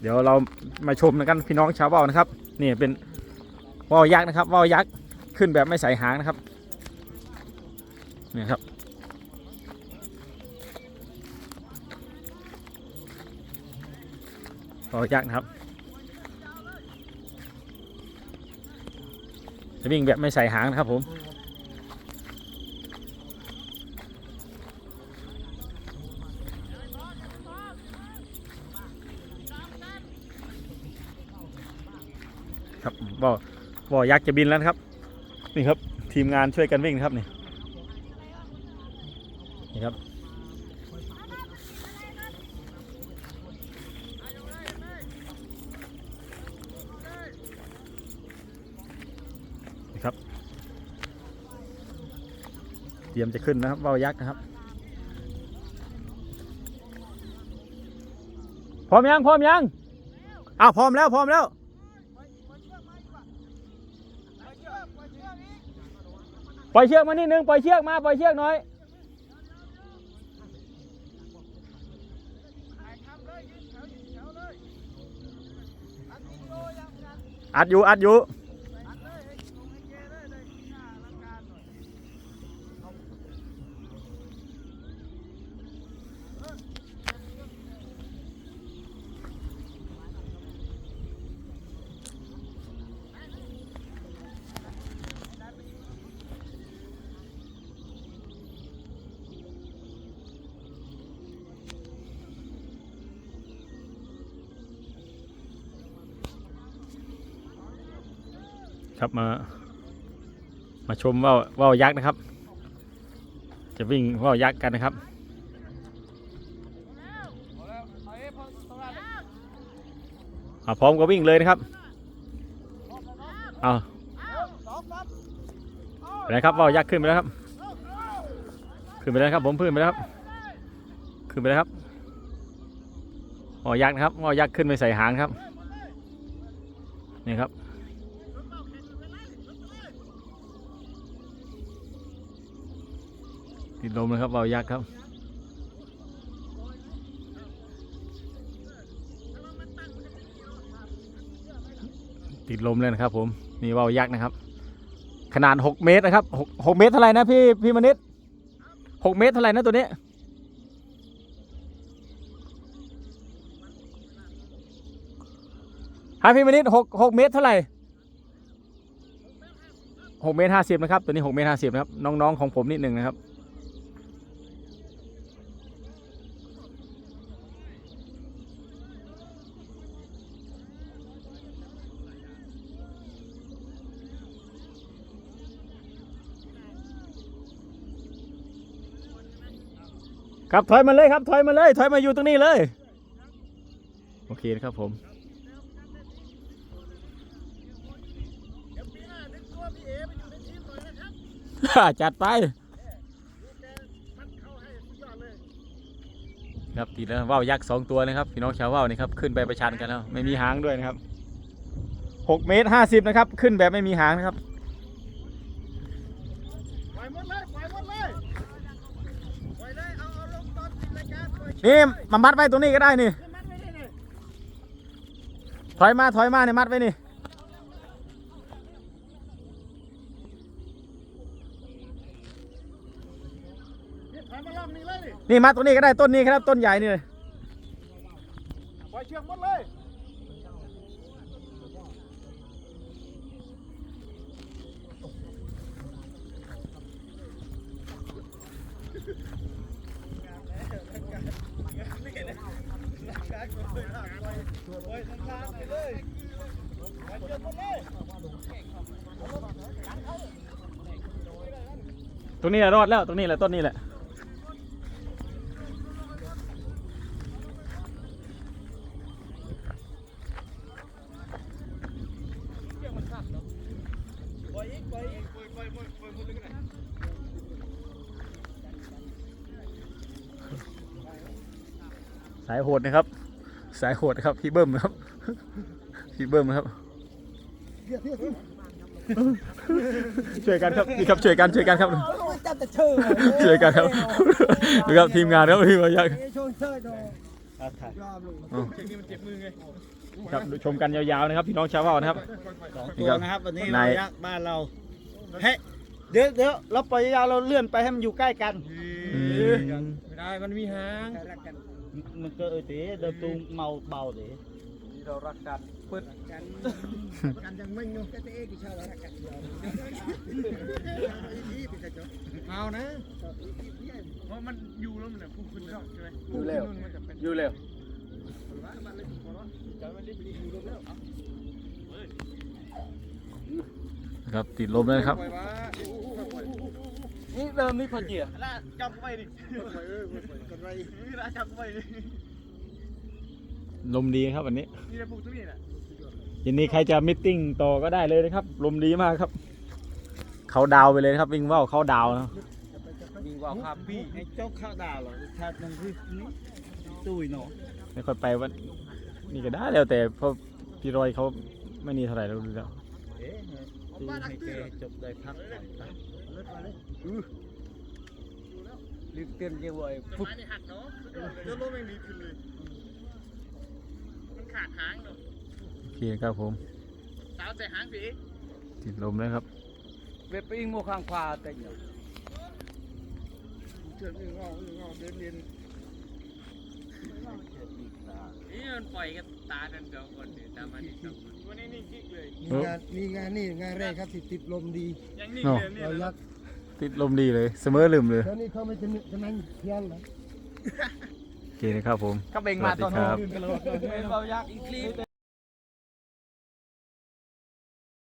เดี๋ยวเรามาชมกันพี่น้องชาวว่าวนะครับนี่เป็นว่าวยักษ์นะครับว่าวยักษ์ขึ้นแบบไม่ใส่หางนะครับนี่ครับว่าวยักษ์นะครับจะวิ่งแบบไม่ใส่หางนะครับผม ครับบ่อบ่อยักษ์จะบินแล้วนะครับ นี่ครับทีมงานช่วยกันวิ่งครับนี่นี่ครับนี่ครับ เตรียมจะขึ้นนะครับว่าวยักษ์นะครับ พร้อมยัง พร้อมยังอ้าวพร้อมแล้ว พร้อมแล้ว ล่อยเชือกมานิดนึงปล่อยเชือกมาปล่อยเชือกหน่อยอัดอยู่อัดอยู่ ครับมา มาชมว่าว่าวยักษ์นะครับ จะวิ่งว่าวยักษ์กันนะครับอะพร้อมก็วิ่งเลยนะครับเอาไปแล้วครับว่าวยักษ์ขึ้นไปแล้วครับ ขึ้นไปแล้วครับผมขึ้นไปแล้วครับขึ้นไปแล้วครับว่าวยักษ์นะครับว่าวยักษ์ขึ้นไปใส่หางครับนี่ครับ ติดลมนะครับเบายักษ์ครับติดลมเลยนะครับผมนี่เบายักษ์นะครับ ขนาด 6 เมตรนะครับ6 6เมตรเท่าไหร่นะพี่พี่มณิษ6เมตรเท่าไหร่นะตัวนี้ฮะพี่มณิษฐ์6 6เมตรเท่าไหร่6เมตร50นะครับตัวนี้6เมตร50นะครับน้องๆของผมนิดหนึ่งนะครับ ครับถอยมาเลยครับถอยมาเลยถอยมาอยู่ตรงนี้เลย โอเคนะครับผมจัดไปครับตีแล้วว่าวยักษ์สองตัวนะครับพี่น้องชาวว่าวนี่ครับขึ้นไปประชันกันแล้วไม่มีหางด้วยนะครับหกเมตรห้าสิบนะครับ ขึ้นแบบไม่มีหางนะครับปล่อยหมดเลยปล่อยหมดเลยปล่อยเลยเอาเอาลงตอ นี่มามัดไว้ตรงนี้ก็ได้นี่ ถอยมาถอยมาเนี่ยมัดไว้นี่ นี่ถอยมาลองนี่เลยนี่นี่มัดตรงนี้ก็ได้ต้นนี้ครับต้นใหญ่นี่เลย ปล่อยเชือกหมดเลย ตรงนี้แหละรอดแล้วตรงนี้แหละต้นนี้แหละสายโหดนะครับ สายโหดนะครับ พี่เบิ้มนะครับ พี่เบิ้มนะครับเดี๋ยวเดี๋ยวเดี๋ยวช่วยกันครับนี่ครับช่วยกันช่วยกันครับจับแต่เชื่อช่วยกันครับดูครับทีมงานครับพี่มายักษ์ช่วยเชื่อดูเอาถ่ายอ๋อเจ็บนี่มันเจ็บมือไงครับดูชมกันยาวๆนะครับพี่น้องชาวบ้านนะครับสองนี่ตัวครับนะครับวันนี้นายเรายักษ์บ้านเราเฮ้ยเดี๋ยวเดี๋ยวเราปล่อยยาวๆเราเลื่อนไปให้มันอยู่ใกล้กันอืมไม่ได้มันมีหาง มันก็เออเต๋เดินตูงเมาเบาเต๋เรารักกันเปิดกันกันยังไม่งูก็จะเอ๊ะกี่ชาแล้วรักกันเอานะเพราะมันอยู่แล้วมันพุ่งขึ้นแล้วใช่ไหมอยู่แล้วอยู่แล้วนะครับติดลมแล้วนะครับ นี่เริ่มนี่พอเจียละจับไปดิเออกันไรนี่ละจับไปดิลมดีครับวันนี้นี่ละปลูกตรงนี้แหละเย็นนี้ใครจะมิทติ้งต่อก็ได้เลยนะครับ ลมดีมากครับ เขาดาวไปเลยนะครับวิ่งว่าวเขาดาวนะมีว่าวครับพี่ให้เจ้าข้าวดาวเหรอชาติมันคือนี่ตุ้ยเนาะไม่ค่อยไปวันนี่ก็ได้แล้วแต่เพราะพี่รอยเขาไม่นี่เท่าไหร่เราดูแล้ว เอ๊ะดูให้แกจบได้พักผ่อน ไปรีบเตือนเจ้าไว้ไม้นี่หักเนาะเดี๋ยวลมยังดีขึ้นเลย มันขาดหางเนาะโอเคครับผมสาวใส่หางสีติดลมแล้วครับ เว็บปิ้งโมข้างขวาแต่เนาะเชิญเงาเงาเดินเรียนนี่มันปล่อยกันตากันเดียวคนเดียวตามมาดิสองคนวันนี้นี่กิ๊กเลยเอองานนี่งานนี่งานแรกครับที่ติดลมดี ยังนิ่งเนาะเลยนี่เราเลยยักษ์ ติดลมดีเลย เสมอลืมเลยแล้วนี่เขาไม่จะนึกจะนั่งเพี้ยนเหรอโอเคนะครับผมก็เบ่งมาตอนสวัสดีครับนู้นกันเลยเป็นเรายักษ์อีกคลิป